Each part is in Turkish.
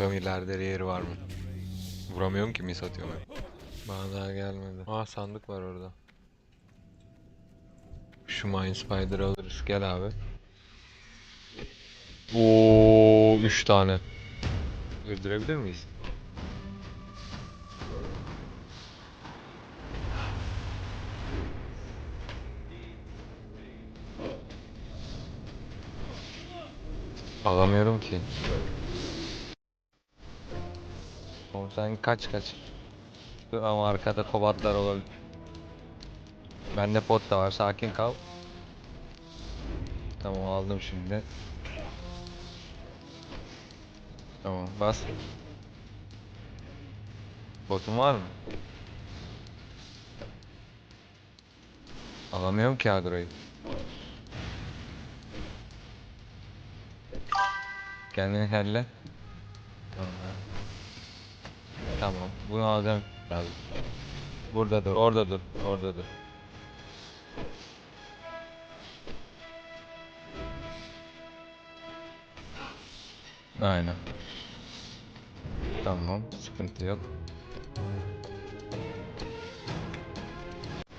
Bakalım ileride yeri var mı? Vuramıyorum ki mis atıyorum. Bana daha gelmedi. Aa sandık var orada. Şu Mine Spider'ı alırız. Gel abi. Oo, 3 tane. Öldürebilir miyiz? Alamıyorum ki. Oğlum sen kaç kaç. Ama arkada kobatlar olabilir. Bende pot da var. Sakin kal. Tamam aldım şimdi. Tamam bas. Botun var mı? Alamıyorum ki agroyu. Kendini helle. Tamam. Bunu alacağım. lazım. Burada dur. Orada dur. Orada dur. Aynen. Tamam. Sıkıntı yok.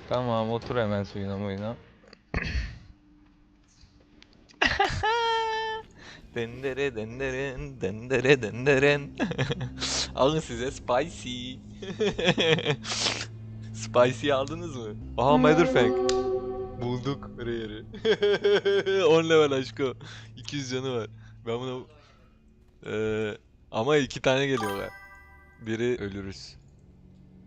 Tamam otur hemen suyuna muyuna. Dendere denderen dendere denderen. Alın size spicy. spicy aldınız mı? Aha Motherfang. Bulduk Rare'i. 10 level aşko. 200 canı var. Ben bunu Eee ama iki tane geliyorlar. Biri ölürüz.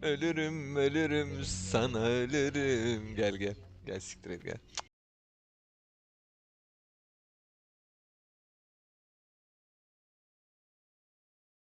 Ölürüm ölürüm sana ölürüm. Gel gel. Gel siktir et gel.